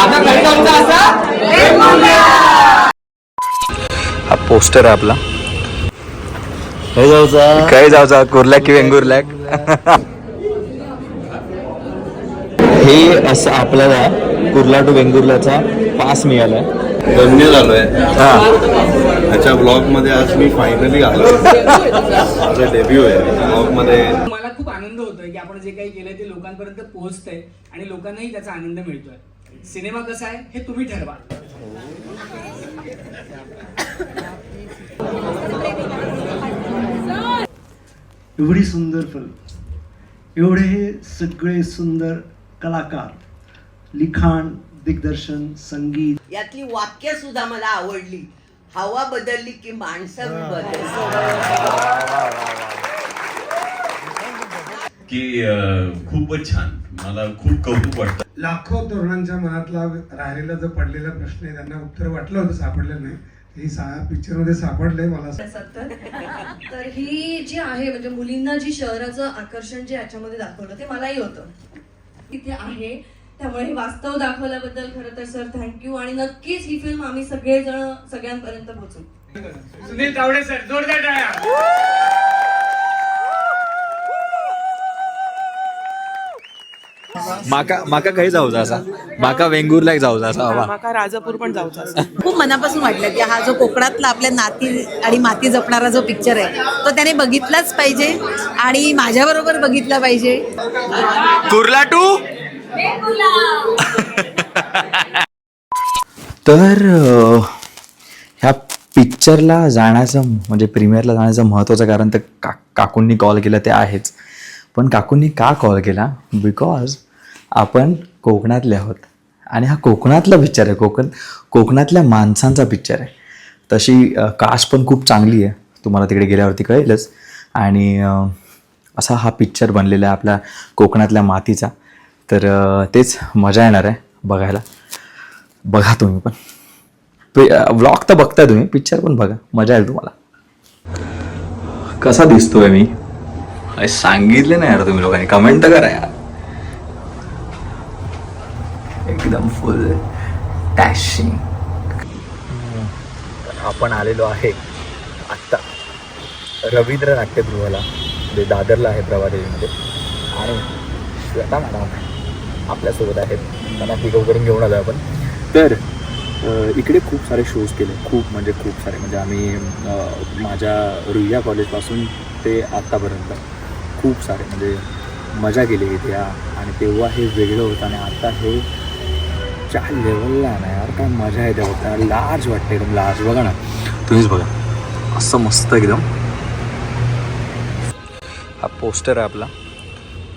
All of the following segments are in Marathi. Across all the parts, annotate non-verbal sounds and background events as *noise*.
असा? हा पोस्टर आहे आपला. हे जाऊचा काय जाऊचा कुर्ल्याक की वेंगुर्ल्याक हे असं आपल्याला कुर्ला टू वेंगुर्ल्याचा पास मिळालाय धन्य झालोय. हा. ह्याच्या ब्लॉगमध्ये आज मी फायनली आलो. माझं डेब्यू आहे. ब्लॉगमध्ये मला खूप आनंद होतोय की आपण जे काही केलंय ते लोकांपर्यंत पोहोचतंय आणि लोकांनाही त्याचा आनंद मिळतोय. सिनेमा कसा आहे हे तुम्ही ठरवा. एवढी सुंदर फिल्म एवढे सगळे सुंदर कलाकार लिखाण दिग्दर्शन संगीत. यातली वाक्य सुद्धा मला आवडली. हवा बदलली की माणसं बी बदलली. की खूपच छान. मला खूप कौतुक वाटतं. लाखो तरुणांच्या मनातला राहिलेला जो पडलेला प्रश्न आहे त्यांना उत्तर वाटलं होतं सापडलं नाही. ही सा पिक्चरमध्ये सापडलंय मला. *laughs* तर ही जी आहे म्हणजे मुलींना जी शहराचं आकर्षण जे याच्यामध्ये दाखवलं ते मलाही होतं. इथे आहे. त्यामुळे हे वास्तव दाखवल्याबद्दल खरं तर सर थँक्यू आणि नक्कीच ही फिल्म आम्ही सगळेजण सगळ्यांपर्यंत पोहोचू. सुनील तावडे सर जोरदार माका माका काही जाऊचा असा माका वेंगुर्ल्याक जाऊचा असा बाबा माका राजापूर पण जाऊचा असा. खूप मनापासून वाटलं की हा जो कोकणातला आपल्या नाती आणि माती जपणारा जो पिक्चर आहे तो त्याने बघितलाच पाहिजे आणि माझ्याबरोबर बघितला पाहिजे. कुर्ला टू? तर अं, ह्या पिक्चरला जाण्याचं म्हणजे प्रीमियरला जाण्याचं महत्त्वाचं कारण तर का काकूंनी कॉल केलं ते आहेच. पण काकूंनी का कॉल केला? बिकॉज आपण कोकणातले आहोत. आणि हा कोकणातला पिक्चर आहे कोकण कोकणातल्या माणसांचा पिक्चर आहे. तशी कास्ट पण खूप चांगली आहे. तुम्हाला तिकडे गेल्यावरती कळेलच. आणि असा हा पिक्चर बनलेला आहे आपल्या कोकणातल्या मातीचा. तर तेच मजा येणार आहे बघायला. बघा तुम्ही पण. व्लॉग तर बघताय तुम्ही पिक्चर पण बघा. मजा येईल तुम्हाला. कसा दिसतोय मी? सांगितले नाही यार तुम्ही लोकांनी. कमेंट तर करा यार. एकदम फुल डॅशिंग आपण आलेलो आहे आत्ता रवींद्र नाट्यगृहाला जे दादरला आहे प्रभादेवीमध्ये आणि श्वेता मॅडम आपल्यासोबत आहेत. त्यांना पिकअप करून घेऊन आलो आपण. तर इकडे खूप सारे शोज केले. खूप म्हणजे खूप सारे. म्हणजे आम्ही माझ्या रुईया कॉलेजपासून ते आत्तापर्यंत खूप सारे. म्हणजे मजा केली इथे. आणि तेव्हा हे वेगळं होतं आणि आता हे च्या लेवलला आहे ना यार काय मजा येते बघता लार्ज वाटते एकदम लार्ज बघा ना. तुम्हीच बघा. असं मस्त एकदम. हा पोस्टर आहे आपला.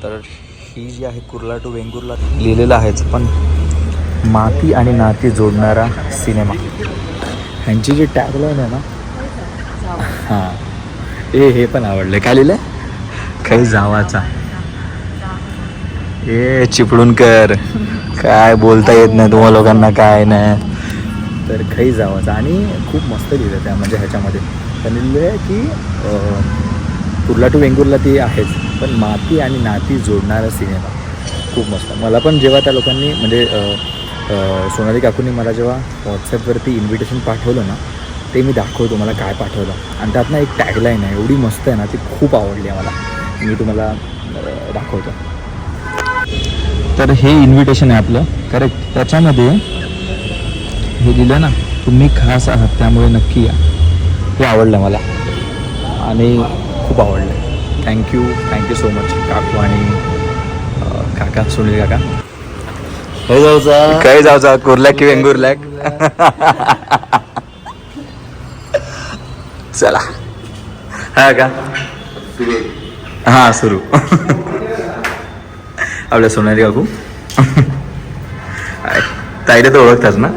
तर ही जी आहे कुर्ला टू वेंगुर्ला लिहिलेलं आहेच पण. माती आणि नाती जोडणारा सिनेमा. ह्यांची जी टॅगलाईन आहे ना. हां. ए हे पण आवडलं काय लिहिलं काही जावाचा. ए चिपळून कर काय बोलता येत नाही तुम्हा लोकांना काय नाही. तर काही जावाचा. आणि खूप मस्त लिहिलं त्या म्हणजे ह्याच्यामध्ये. त्यांनी लिहिलं आहे की कुर्ला टू वेंगुर्ला ती आहेच पण माती आणि नाती जोडणारा सिनेमा. खूप मस्त. मला पण जेव्हा त्या लोकांनी म्हणजे सोनाली काकूंनी मला जेव्हा व्हॉट्सॲपवरती इन्व्हिटेशन पाठवलं ना ते मी दाखवतो मला काय पाठवलं. आणि त्यातनं एक टॅगलाईन आहे एवढी मस्त आहे ना ती खूप आवडली आहे मला. मी तुम्हाला दाखवतो. तर हे इन्व्हिटेशन आहे आपलं. करेक्ट त्याच्यामध्ये हे दिलं ना तुम्ही खास आहात त्यामुळे नक्की या. हे आवडलं मला. आणि खूप आवडलं. थँक्यू थँक्यू सो मच काकू आणि काका सुनील काका. हे जाऊचा काय जाऊचा कुर्ल्याक की वेंगुर्ल्याक चला. हा का? हा सुरू. आपल्या सोनाली काकू. ताईला तर ओळखतात ना?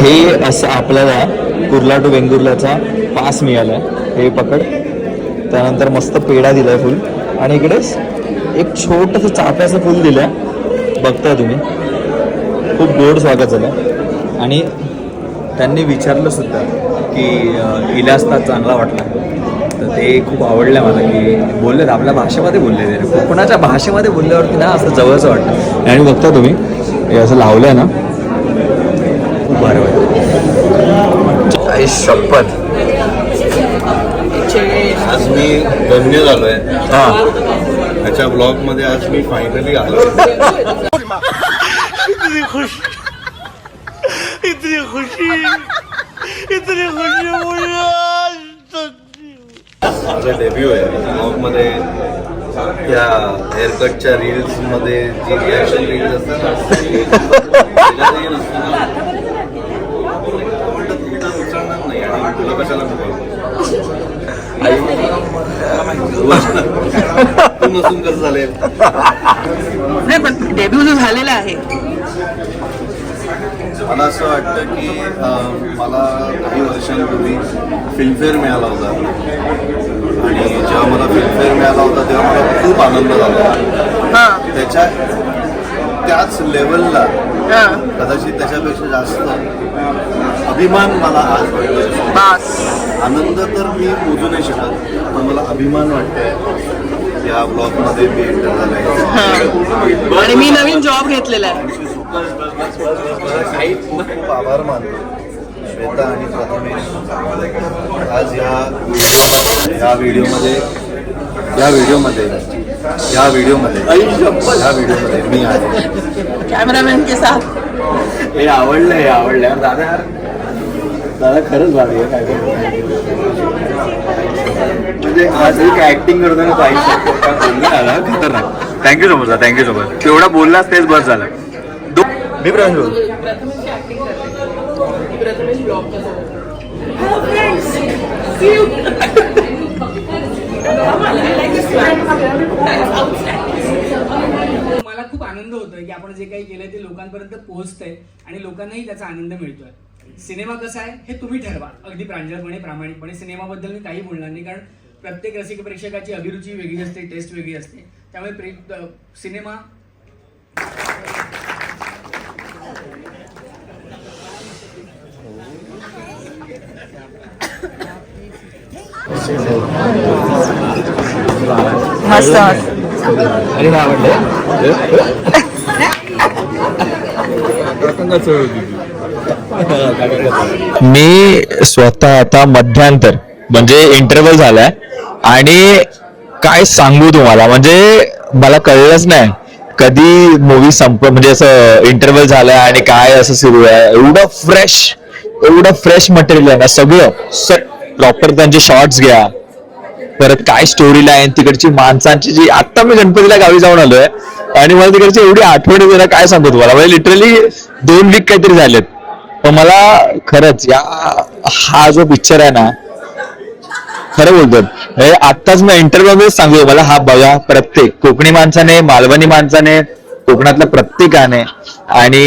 हे असं आपल्याला कुर्ला टू वेंगुर्लाचा पास मिळाला हे पकड. त्यानंतर मस्त पेढा दिलाय फुल. आणि इकडेच एक छोटंसं चाफ्याचं फुल दिलंय. बघताय तुम्ही. खूप गोड स्वागत झालं आणि त्यांनी विचारलं सुद्धा की इलास्ता चांगला वाटला. तर ते खूप आवडलं मला की बोललेत आपल्या भाषेमध्ये बोलले ते. कोकणाच्या भाषेमध्ये बोलल्यावरती ना असं जवळचं वाटतं आणि बघता तुम्ही हे असं लावलं आहे ना. खूप भारी वाटतं आई शपथ. आज मी धन्य झालोय. हां. त्याच्या ब्लॉगमध्ये आज मी फायनली आलो. माझा डेब्यू आहे ब्लॉगमध्ये या हेअरकटच्या रील्समध्ये जी रिॲक्शन रील्स असतात ना, त्याच्यातही नसतं ना. म्हणलं तू तर उचलणार नाही आणि तुला कशाला नको तू नसून कसं झाले नाही पण डेब्यू जो झालेला आहे. मला असं वाटतं की मला काही वर्षांपूर्वी फिल्मफेअर मिळाला होता. आणि जेव्हा मला फिल्मफेअर मिळाला होता तेव्हा मला खूप आनंद झाला. त्याच्या त्याच लेवलला कदाचित त्याच्यापेक्षा जास्त अभिमान मला आज वाटतो आनंद तर मी मोजू नाही शकत पण मला अभिमान वाटतंय. या ब्लॉगमध्ये मी एंटर झालाय. आणि मी नवीन जॉब घेतलेला आहे. खूप खूप आभार मानतो. श्वेता आणि प्रथमेश आज या या व्हिडिओमध्ये या व्हिडिओमध्ये या व्हिडिओमध्ये या व्हिडिओमध्ये मी आहे. कॅमेरामॅन के साथ. हे आवडलं हे आवडलं. दादा यार दादा खरंच भारी आहे काय म्हणजे आज एक ऍक्टिंग करताना पाहिजे खतरनाक. Thank you so much thank you so much तेवढा बोललास तेच बस झालं. मी प्रश्न मला खूप आनंद होतोय की आपण जे काही केलंय ते लोकांपर्यंत पोहोचतंय आणि लोकांनाही त्याचा आनंद मिळतोय. सिनेमा कसा आहे हे तुम्ही ठरवा. अगदी प्रांजळपणे प्रामाणिकपणे. सिनेमाबद्दल मी काही बोलणार नाही कारण प्रत्येक रसिक प्रेक्षकाची अभिरुची वेगळी असते टेस्ट वेगळी असते. त्यामुळे सिनेमा मस्त. अरे काय आवडलं मी स्वतः आता मध्यांतर म्हणजे इंटरव्हल झालाय. आणि काय सांगू तुम्हाला म्हणजे मला कळलंच नाही. कधी मूवी संप म्हणजे असं इंटरव्हल झालाय आणि काय असं सुरू आहे. एवढं फ्रेश एवढं फ्रेश मटेरियल आहे ना सगळं प्रॉपर त्यांचे शॉर्ट्स घ्या. परत काय स्टोरी लाईन तिकडची माणसांची जी आता मी गणपतीला गावी जाऊन आलोय आणि मला तिकडची एवढी आठवण जरा काय सांगू तुम्हाला? म्हणजे लिटरली दोन वीक काहीतरी झालेत. पण मला खरंच या हा जो पिक्चर आहे ना खरं बोलतो हे आत्ताच मी इंटरव्ह्यू मध्ये सांगू मला हा बघा प्रत्येक कोकणी माणसाने मालवणी माणसाने कोकणातल्या प्रत्येकाने आणि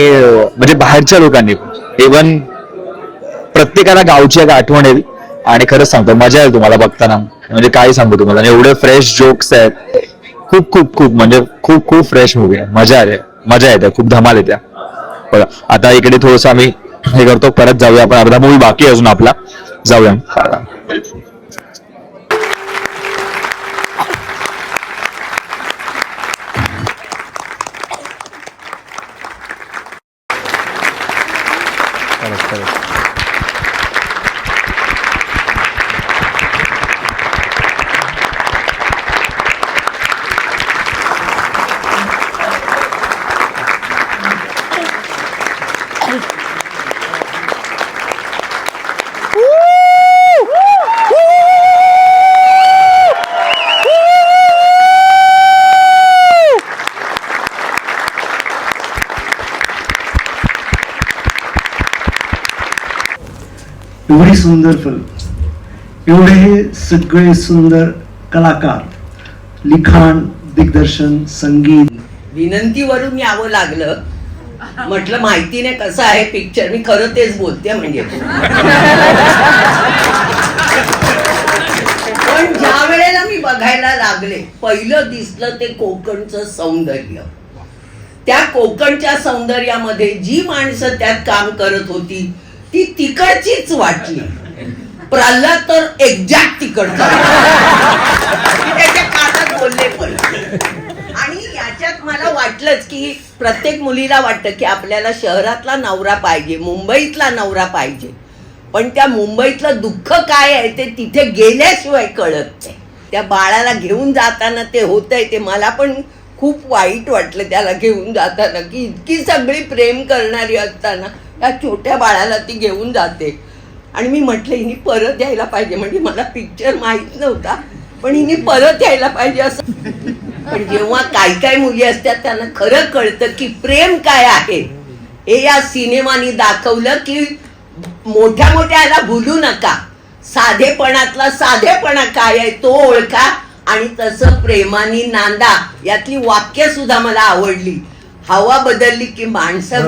म्हणजे बाहेरच्या लोकांनी इवन प्रत्येकाला गावची एक आठवण येईल आणि खरंच सांगतो मजा येईल तुम्हाला बघताना. म्हणजे काय सांगू तुम्हाला. एवढे फ्रेश जोक्स आहेत. खूप खूप खूप म्हणजे खूप खूप फ्रेश मूवी आहे. मजा येते मजा येते. खूप धमाल येत्या बघा आता इकडे थोडस आम्ही हे करतो. परत जाऊया आपण. अर्धा मूवी बाकी अजून आपला. जाऊया. एवढी सुंदर फिल्म. एवढे सगळे सुंदर कलाकार लिखाण दिग्दर्शन संगीत. विनंतीवरून यावं लागलं. म्हटलं माहिती नाही कसं आहे पिक्चर मी खरं तेच बोलते म्हणजे. पण ज्या वेळेला मी बघायला लागले पहिलं दिसलं ते कोकणचं सौंदर्य. त्या कोकणच्या सौंदर्यामध्ये जी माणसं त्यात काम करत होती ती तिकडचीच वाटली. प्रल्हाद तर एक्झॅक्ट तिकडचा त्याच्या कानात बोलले पण. आणि याच्यात मला वाटलंच की प्रत्येक मुलीला वाटतं की आपल्याला शहरातला नवरा पाहिजे मुंबईतला नवरा पाहिजे. पण त्या मुंबईतलं दुःख काय आहे ते तिथे गेल्याशिवाय कळत नाही. त्या बाळाला घेऊन जाताना ते होतंय ते मला पण खूप वाईट वाटलं त्याला घेऊन जाताना की इतकी सगळी प्रेम करणारी असताना. त्या छोट्या बाळाला ती घेऊन जाते. आणि मी म्हटलं हिने परत यायला पाहिजे. म्हणजे मला पिक्चर माहीत नव्हता पण हिने परत यायला पाहिजे असं. पण जेव्हा काय काय मुली असतात त्यांना खरं कळतं की प्रेम काय आहे. हे या सिनेमानी दाखवलं की मोठ्या मोठ्या याला भुलू नका. साधेपणातला साधेपणा काय आहे तो ओळखा. आणि तसं प्रेमानी नांदा. यातली वाक्य सुद्धा मला आवडली. हवा बदलली की माणसं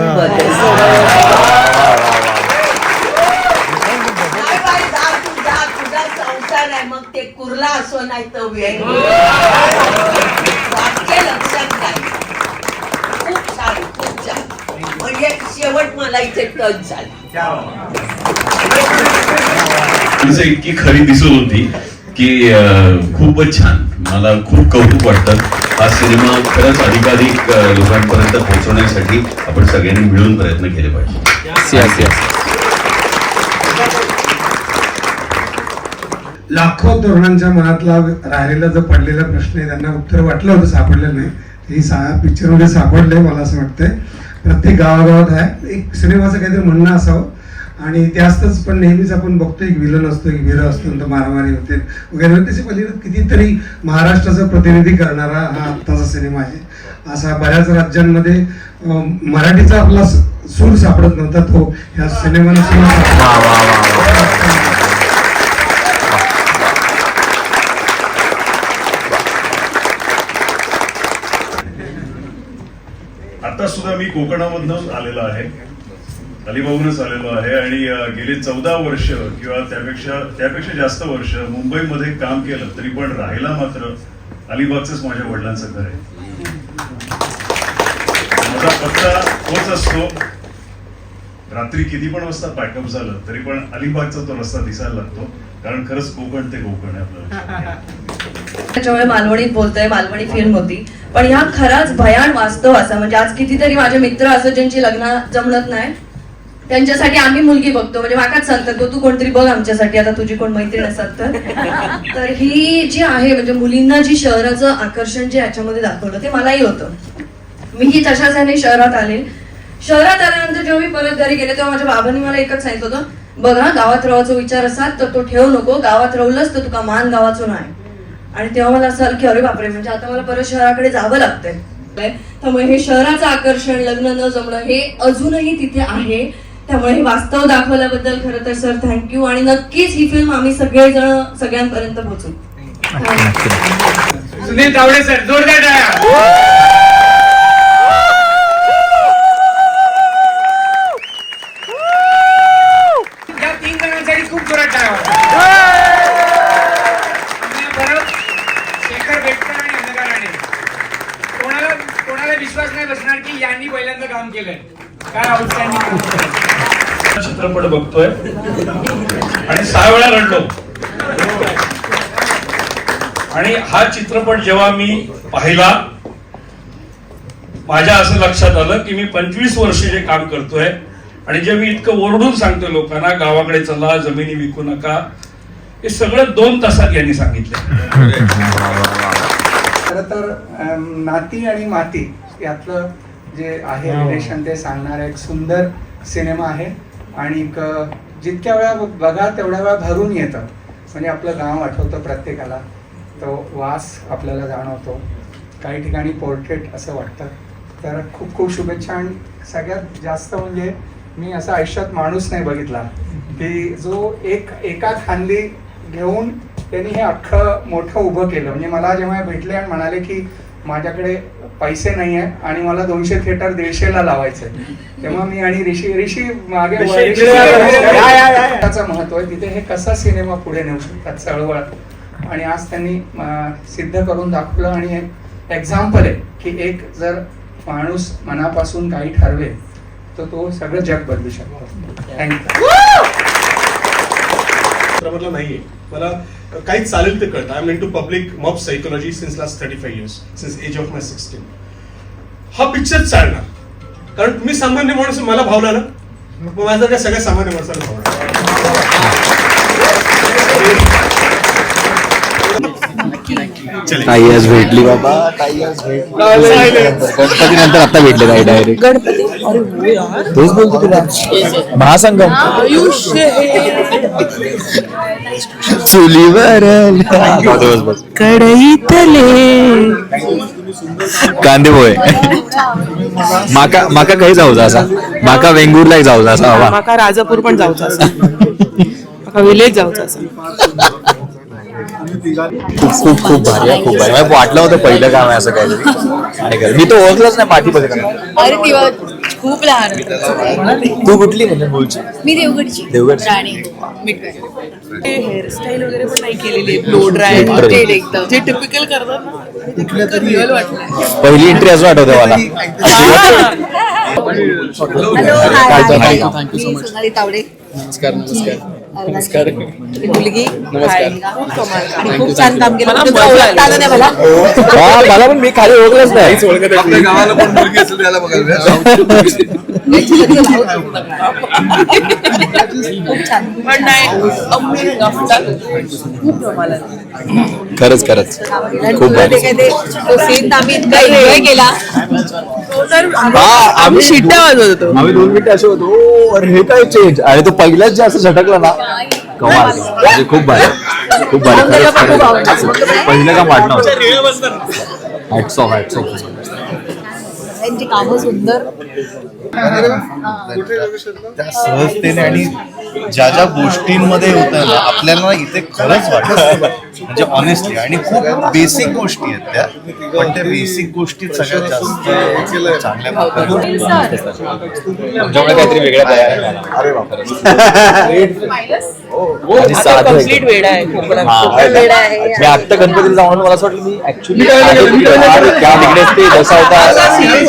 संसार आहे मग ते कुर्ला असो नाही तर व्यंग वाक्य लक्षात काय खूप छान खूप छान. म्हणजे शेवट मला इथे टच झाला. इतकी खरी दिसत होती की खूपच छान. मला खूप कौतुक वाटतं. हा सिनेमा खरंच अधिकाधिक लोकांपर्यंत पोहोचवण्यासाठी आपण सगळ्यांनी मिळून प्रयत्न केले पाहिजे. लाखो तरुणांच्या मनातला राहिलेला जो पडलेला प्रश्न आहे त्यांना उत्तर वाटलं होतं सापडलेलं नाही. ही सा पिक्चरमध्ये सापडलंय मला असं वाटतंय. प्रत्येक गावागावात आहे. एक सिनेमाचं काहीतरी म्हणणं असावं. आणि ते असतंच पण नेहमीच आपण बघतो एक विलन असतो एक वीर असतो नंतर मारामारी होते वगैरे. त्याच्या पलीकडे कितीतरी महाराष्ट्राचं प्रतिनिधी करणारा हा आत्ताचा सिनेमा आहे. असा बऱ्याच राज्यांमध्ये मराठीचा आपला सूर सापडत नव्हता तो. ह्या सिनेमाने सूर सापडला. वा वा वा वा. आता सुद्धा मी कोकणामधून आलेलो आहे. अलिबागूनच आलेलो आहे आणि गेली चौदा वर्ष किंवा त्यापेक्षा त्यापेक्षा जास्त वर्ष मुंबईमध्ये काम केलं तरी पण राहायला मात्र अलिबागच माझ्या वडिलांचं घर आहे. माझा पत्ता तोच असतो. रात्री किती पण वाजता पॅकअप झालं तरी पण अलिबागचा तो रस्ता दिसायला लागतो. कारण खरंच कोकण ते कोकण आहे आपलं त्याच्यामुळे मालवणीत बोलतोय मालवणी फिल्म होती. पण ह्या खराच भयान वास्तव असा म्हणजे आज कितीतरी माझे मित्र असं ज्यांची लग्न जमणत नाही त्यांच्यासाठी आम्ही मुलगी बघतो. म्हणजे वाकाच सांगतात "गो, तू कोणतरी बघ आमच्यासाठी. आता तुझी कोण मैत्रीण असतात तर. *laughs* तर ही जी आहे म्हणजे मुलींना जी शहराचं आकर्षण जे याच्यामध्ये दाखवलं ते मलाही होतं. मीही तशाच याने शहरात आले. शहरात आल्यानंतर जेव्हा मी परत घरी गेले तेव्हा माझ्या बाबांनी मला एकच सांगितलं होतं बघ गावात राहायचा विचार असाल तर तो ठेवू नको. गावात राहुलच तर तुका मान गावाचो नाही. आणि तेव्हा मला असं की अरे बापरे म्हणजे आता मला परत शहराकडे जावं लागतंय. त्यामुळे हे शहराचं आकर्षण लग्न न जमणं हे अजूनही तिथे आहे. त्यामुळे हे वास्तव दाखवल्याबद्दल खरं तर सर थँक्यू आणि नक्कीच ही फिल्म आम्ही सगळेजण सगळ्यांपर्यंत पोहोचू सुनील तावडे सर जोरदार टाळ्या या तीन जणांसाठी खूप जोरात टाळ्या वाजवा. परत शेखर बेटकर आणि अनघा राणे कोणाला कोणाला विश्वास नाही बसणार की यांनी पहिल्यांदा काम केलंय काय आउटस्टँडिंग काम केलंय चित्रपट बघतोय. आणि सहा वेळा रडलो. आणि हा चित्रपट जेव्हा मी पाहिला माझ्या असं लक्षात आलं की मी पंचवीस वर्ष जे काम करतोय आणि जे मी इतकं ओरडून सांगतोय लोकांना गावाकडे चला जमिनी विकू नका हे सगळं दोन तासात यांनी सांगितलं. खरं तर नाती आणि माती यातलं जे आहे रिलेशन ते सांगणारा एक सुंदर सिनेमा आहे. आणि जितक्या वेळा बघा तेवढ्या वेळा भरून येतं. म्हणजे आपलं गाव आठवतं प्रत्येकाला. तो वास आपल्याला जाणवतो. काही ठिकाणी पोर्ट्रेट असं वाटतं. तर खूप खूप शुभेच्छा आणि सगळ्यात जास्त म्हणजे मी असा आयुष्यात माणूस नाही बघितला. की जो एक एका खांदी घेऊन त्यांनी हे अख्खं मोठं उभं केलं. म्हणजे मला जेव्हा भेटले आणि म्हणाले की माझ्याकडे पैसे नाही आहे आणि मला दोनशे थिएटर दीडशेला लावायचंय तेव्हा मी आणि ऋषी ऋषी मागे ऋषी, ऋषी- इकडे या, या, या, या. त्याचं महत्त्व आहे. तिथे हे कसा सिनेमा पुढे नेऊ शकतात चळवळ. आणि आज त्यांनी सिद्ध करून दाखवलं आणि एक्झाम्पल आहे की एक जर माणूस मनापासून काही ठरवे तर तो सगळं जग बदलू शकतो. थँक्यू चित्रपटला नाहीये. मला काहीच चालेल ते कळतं. I am in to public mob psychology since last thirty five years since age of my sixteen हा पिक्चर चालणार. कारण मी सामान्य माणूस मला भावला ना? मग माझं काय सगळ्या सामान्य माणसाला भावला ताई आज भेटली बाबा. आज गणपती नंतर आता भेटले ताई डायरेक्ट गणपती? अरे हो यार तेच बोलतो तुला. महासंगम. आयुष्य चुलीवर कढईतले. कांदे पोहे. माका माका काही जाऊ असा. माका वेंगुर्ला जाऊ असा म्हाका राजापूर पण आसा म्हाका विलेज जावचो आसा खूप खूप खूप भारी आहे, खूप भारी. मला वाटलं होतं पहिलं काम आहे असं काहीतरी. मी तो ओळखलंच नाही पाठी अरे तेव्हा खूप लहान. तू कुठली म्हणजे बोलची मी देवगडची. मिठवे. हेअरस्टाईल वगैरे पण नाही केलेली ब्लो ड्राय एकदम. जे टिपिकल करतात ना पहिली एंट्री असं आठवते मला. *laughs* हॅलो काय तावडे. नमस्कार नमस्कार. ही मुलगी नमस्कार. खूप कमाल. आणि खूप छान काम केलं. तुझं ओळखता आलं नाही मला. हा, मला पण मी खाली ओळखलंच नाही. आपल्या गावाला पण मुलगी असेल त्याला बघायला खूप छान पण नाही अमेझिंग खूप कमाल आहे. खरंच खरंच. खूप तुला ते भारी. काय ते तो सीन आम्ही इतका एन्जॉय केला. तर हा, आम्ही शिट्ट्या वाजवत होतो. आम्ही दोन मिनिटं असे होतो. "ओ, अरे हे काय चेंज आणि तो पहिलाच जे असं झटकलं ना. कमाल. म्हणजे खूप भारी. खूप भारी. खरंच खरंच. पहिलं काम वाटणं होतं. हॅट्स ऑफ हॅट्स ऑफ त्यांची कामं सुंदर. त्या सहजतेने आणि ज्या ज्या गोष्टींमध्ये होतं ना आपल्याला इथे खरंच वाटतं. म्हणजे ऑनेस्टली आणि खूप बेसिक गोष्टी आहेत त्या. पण त्या बेसिक गोष्टी सगळ्यात जास्त चांगल्या प्रकारे तुमच्यामुळे काहीतरी वेगळं तयार झालं. अरे बापरे साधं आहे. कोकणात हा, कोकण वेडा आहे. मी आत्ता गणपतीला जाऊन आलो, मला असं वाटलं मी ऍक्च्युली त्या तिकडेच ते जसा होता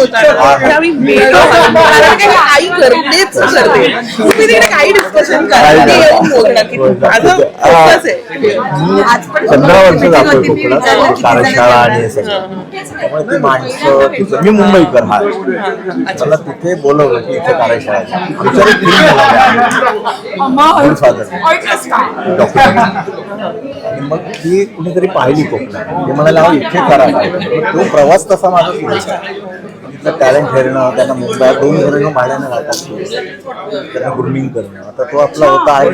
scene होता ना, तर आम्ही वेडा होतो. कारण की आई करतेच करते. तुम्ही तिकडे काही डिस्कशन करा. ते येऊन बोलणार की माझं फोकस आहे. आज पण पंधरा वर्ष meeting जातोय होती, मी कोकणात कार्यशाळा आणि हे सगळं. त्यामुळे ती माणसं तिथं- मी मुंबईकर हा. मला तिथे बोलवलं की इथे कार्यशाळा आहे. आणि मग ती कुणीतरी पाहिली कोकणात. ते म्हणाले अहो इथे करा. मग तो प्रवास तसा माझा सुरू. तिथलं टॅलेंट हेरणं त्यांना मुंबईत दोन घरणं भाड्यानं राहतात त्यांना ग्रुमिंग करणं. आता तो आपला होता आहे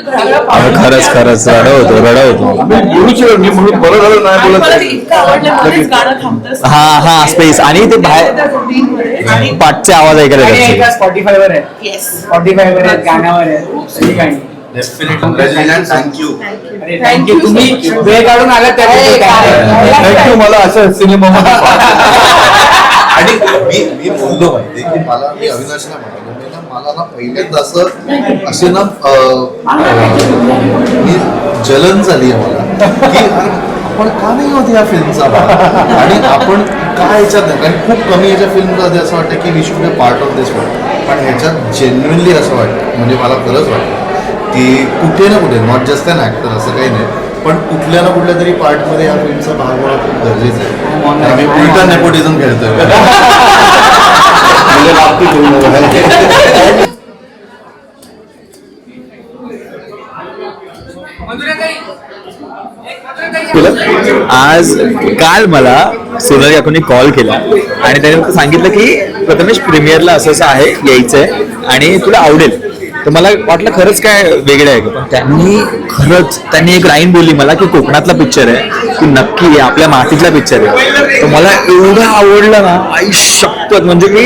घराला पाहून- खरंच खरंच. रड होतो रड होतो. मी म्हणून बरं झालं नाही मला बोलत ते इतकं आवडलं मध्येच गाणं थांबतं. हा हा स्पेस आणि ते बाहेर आणि पाठचे आवाज ऐकायला त्याचे. स्पॉटीफाय वर आहे. येस स्पॉटीफाय वर आहे गाण्यावर आहे. थँक्यू थँक्यू तुम्ही वेळ काढून आलात त्याबद्दल थँक्यू मला असं सिनेमा आणि मी मी बोललो माहिती की मला मी अविनाशला म्हणालो मी ना मला ना पहिल्यांदा असं असे ना मी जलन झाली आहे मला की आपण का नाही होत या फिल्मचा आणि आपण काय याच्यात नाही? कारण खूप कमी याच्या फिल्ममध्ये असं वाटतं की we should be part of this world पण ह्याच्यात जेन्युनली असं वाटतं. म्हणजे मला खरंच वाटतं. की कुठे ना कुठे नॉट जस्ट अन ॲक्टर असं काही नाही पण कुठल्या ना कुठल्या तरी पार्टमध्ये या फिल्मचा भाग होणं खूप गरजेचं आहे. आम्ही उलटा नेपोटिझम खेळतोय. म्हणजे आज काल मला सोनाली काकूंनी कॉल केला आणि त्याने मला सांगितलं की प्रथमेश प्रीमियरला असं असं आहे यायचंय आणि तुला आवडेल. तर मला वाटलं खरंच काय वेगळं आहे पण त्यांनी खरंच त्यांनी एक लाईन बोलली मला की कोकणातला पिक्चर आहे की नक्की आहे, आपल्या मातीतला पिक्चर आहे. तर मला एवढं आवडलं ना आई शपथ म्हणजे मी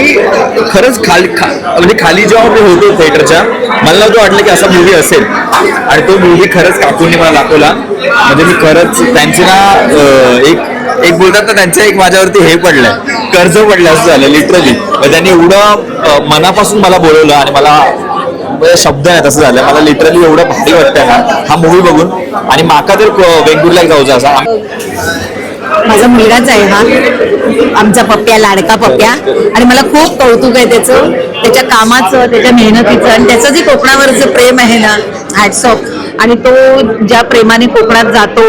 खरंच खाली खा म्हणजे खाली जेव्हा मी होतो थिएटरच्या मला तो वाटलं की असा मूवी असेल. आणि तो मूवी खरंच काकूंनी मला दाखवला. म्हणजे मी खरंच त्यांची ना एक एक बोलतात ना त्यांच्या एक माझ्यावरती हे पडलंय. कर्ज पडलं असं झालं लिटरली म्हणजे त्यांनी एवढं मनापासून मला बोलवलं आणि मला म्हणजे शब्द नाही तसं झालं मला लिटरली एवढं भारी वाटतंय ना हा मूवी बघून. आणि माका तर वेंगुर्ला जाऊचा असा. माझा मुलगाच आहे हा. आमचा पप्प्या लाडका पप्प्या. आणि मला खूप कौतुक आहे त्याचं. त्याच्या कामाचं त्याच्या मेहनतीचं. आणि त्याचं जे कोकणावरचं प्रेम आहे ना हॅट्स ऑफ आणि तो ज्या प्रेमाने कोकणात जातो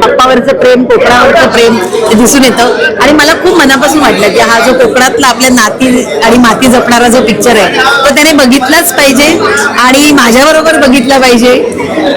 पप्पावरचं प्रेम कोकणावरचं प्रेम दिसून येतं. आणि मला खूप मनापासून वाटलं की हा जो कोकणातला आपल्या नाती आणि माती जपणारा जो पिक्चर आहे तो त्याने बघितलाच पाहिजे आणि माझ्याबरोबर बघितला पाहिजे.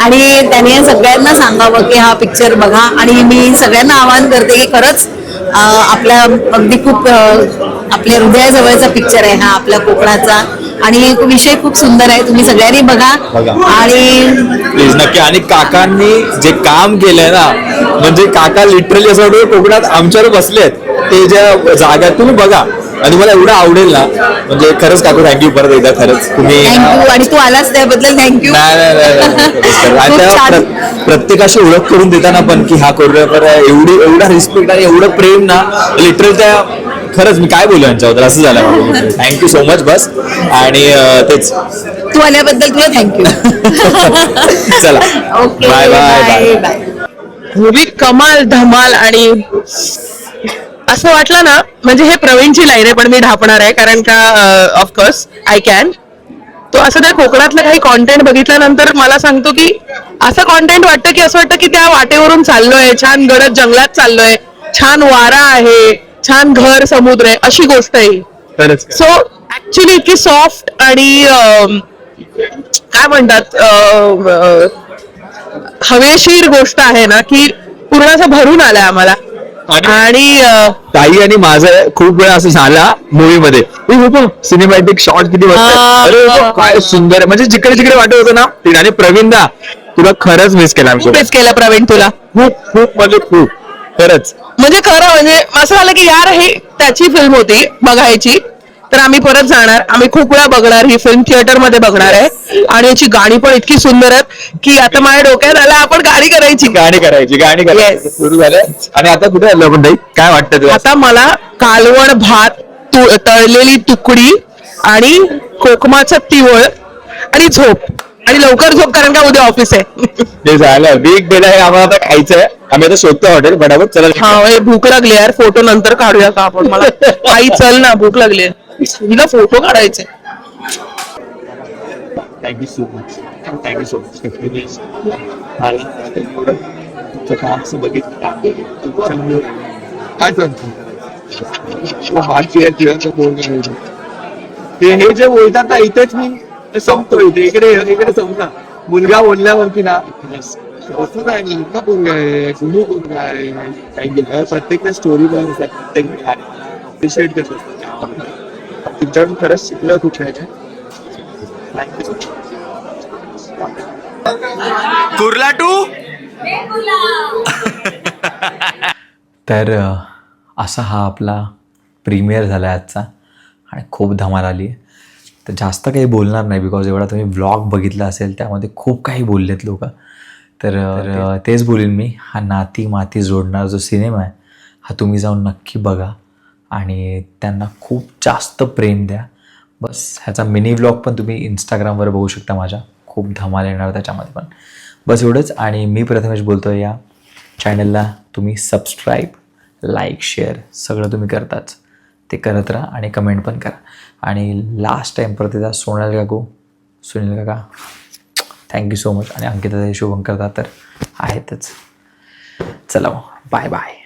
आणि त्याने सगळ्यांना सांगावं की हा पिक्चर बघा. आणि मी सगळ्यांना आवाहन करते की खरंच आपल्या अगदी खूप आपल्या हृदयाजवळचा पिक्चर आहे हा आपल्या कोकणाचा. आणि विषय खूप सुंदर आहे तुम्ही सगळ्यांनी बघा. बघा. आणि प्लीज नक्की. आणि काकांनी जे काम केलंय ना म्हणजे काका लिटरली असं वाटतं कोकणात आमच्यावर बसलेत ते ज्या जागा तुम्ही बघा. आणि मला एवढं आवडेल ना म्हणजे खरंच काकू थँक्यू परत एकदा खरंच. तुम्ही थँक्यू आणि तू आलास त्याबद्दल थँक्यू नाही नाही नाही, नाही आणि खूप त्या छान. प्र- प्रत्येकाशी ओळख करून देताना पण की हा कोरिओग्राफर एवढी एवढा रिस्पेक्ट आणि एवढं प्रेम ना लिटरल त्या खरंच मी काय बोलू यांच्याबद्दल? असं झालं थँक्यू सो मच बस. आणि तेच. तू आल्याबद्दल तुला थँक्यू *laughs* चला. Okay bye bye bye bye movie कमाल धमाल आणि असं वाटलं ना म्हणजे हे प्रवीणची लाईन आहे पण मी ढापणार आहे कारण का ऑफकोर्स आय कॅन तो असं त्या कोकणातलं काही कॉन्टेंट बघितल्यानंतर मला सांगतो की असं कॉन्टेंट वाटतं की असं वाटतं की त्या वाटेवरून चाललोय छान गडद जंगलात चाललोय छान वारा आहे छान घर समुद्र आहे अशी गोष्ट आहे. खरंच सो ऍक्च्युली इतकी सॉफ्ट आणि काय म्हणतात हवेशीर गोष्ट आहे ना की पूर्ण असं भरून आलंय आम्हाला. आणि ताई आणि माझं खूप वेळा असं झाला मूवी मध्ये. सिनेमॅटिक शॉट किती. अरे काय सुंदर. म्हणजे जिकडे जिकडे वाटत होतं ना आणि प्रवीण दा तुला खरंच मिस केला मिस केलं प्रवीण तुला. खूप खूप म्हणजे खूप. खरंच. म्हणजे खरं म्हणजे असं झालं की यार हे त्याची फिल्म होती बघायची. तर आम्ही परत जाणार. आम्ही खूप वेळा बघणार. ही फिल्म थिएटरमध्ये बघणार आहे. आणि याची गाणी पण इतकी सुंदर आहेत की आता माझ्या डोक्यात आलं आपण गाणी करायची. गाणी करायची गाणी करायची. सुरू झालं. आणि आता कुठे आलो आपण ताई? काय वाटतं तुला? आता मला कालवण भात तु- तळलेली तुकडी आणि कोकमाचं तिवळ आणि झोप. आणि लवकर झोप कारण का उद्या ऑफिस आहे. ते झालं. बिग डेला आहे आम्हाला आता खायचंय. आम्ही आता शोधतो हॉटेल फटाफट चला हा हे भूक लागली यार. फोटो नंतर काढूया का आपण? मला आई चल ना भूक लागली हिला फोटो काढायचे. Thank you so much thank you so much तुमचं काम असं बघितलं तुमच्यामुळे काय सांगतो हात जिऱ्याचं फोन करायचं ते हे जे बोलतात ना इथेच मी ते संपतो. इथे इकडे इकडे संपला मुलगा बोलल्यावरती ना आहे आहे प्रत्येक स्टोरी पण प्रत्येक अप्रिशिएट करतो तुमच्याकडून खरंच शिकलं खूप थँक्यू कुर्ला टू तर असा हा आपला प्रीमियर झाला आहे आजचा. आणि खूप धमाल आली. आहे तर जास्त काही बोलणार नाही बिकॉज एवढा तुम्ही ब्लॉग बघितला असेल त्यामध्ये खूप काही बोललेत लोक. तर तेच. बोलीन मी. हा नाती माती जोडणारा जो सिनेमा आहे हा तुम्ही जाऊन नक्की बघा आणि त्यांना खूप जास्त प्रेम द्या. बस ह्याचा मिनी व्लॉग पण तुम्ही इंस्टाग्रामवर बघू शकता माझ्या. खूप धमाल येणार त्याच्यामध्ये पण. बस एवढंच आणि मी प्रथमेश बोलतो या चॅनलला तुम्ही सबस्क्राईब लाईक शेअर सगळं तुम्ही करताच. ते करत राहा आणि कमेंट पण करा. आणि लास्ट टाईम परत एकदा सोनाल काकू सुनील काका. थँक्यू सो मच आणि अंकिता शुभंकर तर आहेतच. चला हो. Bye bye